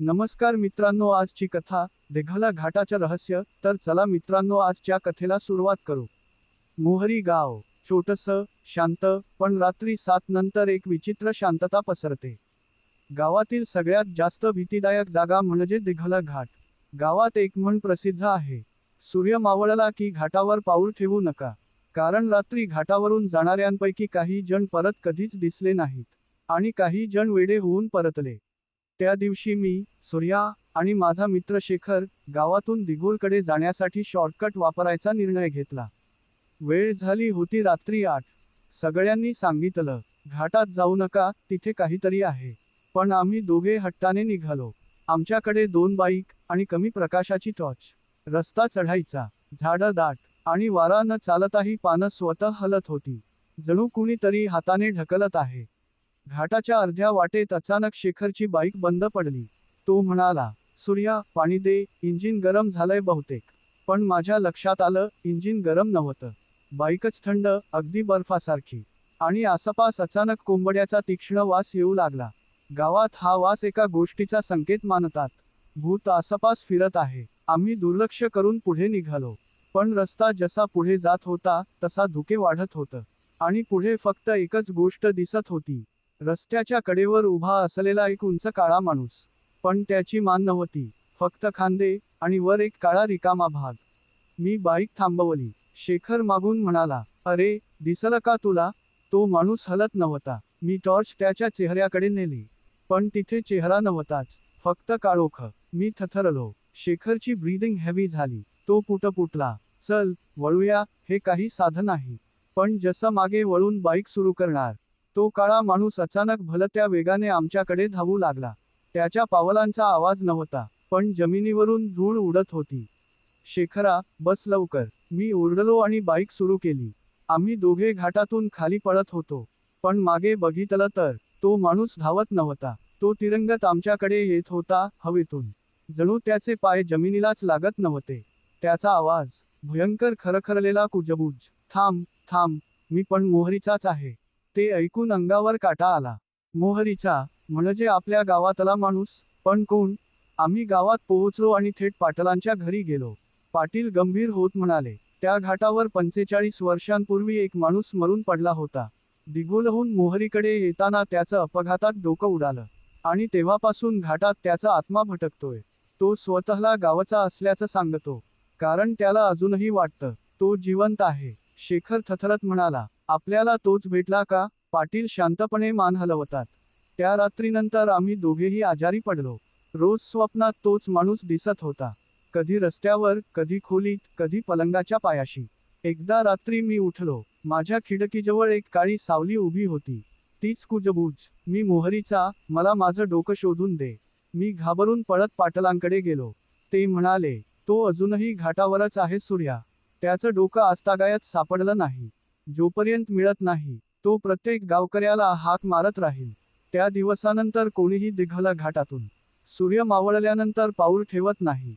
नमस्कार मित्रांनो आजची कथा दिघला घाटाचं रहस्य. तर चला मित्रांनो आजच्या कथेला सुरुवात करू. मोहरी गाव छोटस शांत पण रात्री सात नंतर एक विचित्र शांतता पसरते. गावातील सगळ्यात जास्त भीतीदायक जागा म्हणजे दिघला घाट. गावात एक म्हण प्रसिद्ध आहे सूर्य मावळला की घाटावर पाऊल ठेवू नका. कारण रात्री घाटावरून जाणाऱ्यांपैकी काही जण परत कधीच दिसले नाहीत. आणि काही जण वेडे होऊन परतले. त्या दिवशी मी सूर्या आणि माझा मित्र शेखर गावातून दिगोलकडे जाण्यासाठी शॉर्टकट वापरायचा निर्णय घेतला. वेळ झाली होती रात्री आठ. सगळ्यांनी सांगितलं घाटात जाऊ नका तिथे काहीतरी आहे. पण आम्ही दोघे हट्टाने निघालो. आमच्याकडे दोन बाईक आणि कमी प्रकाशाची टॉर्च रस्ता चढायचा. झाडं दाट आणि वारा न चालताही पानं स्वतः हलत होती. जणू कुणीतरी हाताने ढकलत आहे. घाटाच्या अर्ध्या वाटेत अचानक शेखरची बाईक बंद पडली. तो म्हणाला सूर्या पाणी दे इंजिन गरम झालंय बहुतेक. पण माझ्या लक्षात आलं इंजिन गरम नव्हतं. बाईकच थंड अगदी बर्फासारखी. आणि आसपास अचानक कोंबड्याचा तीक्ष्ण वास येऊ लागला. गावात हा वास एका गोष्टीचा संकेत मानतात. भूत आसपास फिरत आहे. आम्ही दुर्लक्ष करून पुढे निघालो. पण रस्ता जसा पुढे जात होता तसा धुके वाढत होतं. आणि पुढे फक्त एकच गोष्ट दिसत होती. रस्त्याच्या कडेवर उभा असलेला एक उंच काळा माणूस. पण त्याची मान नव्हती. फक्त खांदे आणि वर एक काळा रिकामा भाग. मी बाईक थांबवली. शेखर मागून म्हणाला अरे दिसलं का तुला? तो माणूस हलत नव्हता. मी टॉर्च त्याच्या चेहऱ्याकडे नेली. पण तिथे चेहरा नव्हताच. फक्त काळोख. मी थथरलो. शेखरची ब्रीदिंग हेवी झाली. तो पुटपुटला चल वळूया. हे काही साधन नाही. पण जसं मागे वळून बाईक सुरू करणार तो काळा माणूस अचानक भलत्या वेगाने आमच्याकडे धावू लागला. त्याच्या पावलांचा आवाज नव्हता पण जमिनीवरून धूळ उडत होती. शेखरा बस लवकर. मी ओरडलो आणि बाईक सुरू केली. आम्ही दोघे घाटातून खाली पळत होतो. पण मागे बघितलं तर तो माणूस धावत नव्हता. तो तिरंगत आमच्याकडे येत होता हवेतून. जणू त्याचे पाय जमिनीलाच लागत नव्हते. त्याचा आवाज भयंकर खरखरलेला कुजबूज. थांब थांब. मी पण मोहरीचाच आहे. ते ऐकून अंगावर काटा आला. मोहरीचा म्हणजे आपल्या गावातला माणूस? पण कोण? आम्ही गावात पोहोचलो आणि थेट पाटलांच्या घरी गेलो. पाटील गंभीर होत म्हणाले त्या घाटावर पंचेचाळीस वर्षांपूर्वी एक माणूस मरून पडला होता. दिगोलहून मोहरीकडे येताना त्याचं अपघातात डोकं उडालं. आणि तेव्हापासून घाटात त्याचा आत्मा भटकतोय. तो स्वतःला गावचा असल्याचं सांगतो. कारण त्याला अजूनही वाटतं तो जिवंत आहे. शेखर थथरत म्हणाला आपल्याला तोच भेटला का? पाटील शांतपणे मान हलवतात. त्या रात्रीनंतर आम्ही दोघेही आजारी पडलो. रोज स्वप्नात तोच माणूस दिसत होता. कधी रस्त्यावर कधी खोलीत कधी पलंगाच्या पायाशी. एकदा रात्री मी उठलो. माझ्या खिडकीजवळ एक काळी सावली उभी होती. तीच कुजबूज. मी मोहरीचा मला माझं डोकं शोधून दे. मी घाबरून पळत पाटलांकडे गेलो. ते म्हणाले तो अजूनही घाटावरच आहे सूर्या. त्याचं डोकं आस्तागायत सापडलं नाही. जोपर्यंत मिळत नाही तो प्रत्येक गावकऱ्याला हाक मारत राहील. त्या दिवसानंतर कोणीही दिघला घाटातून. सूर्य मावळल्यानंतर पाऊल ठेवत नाही.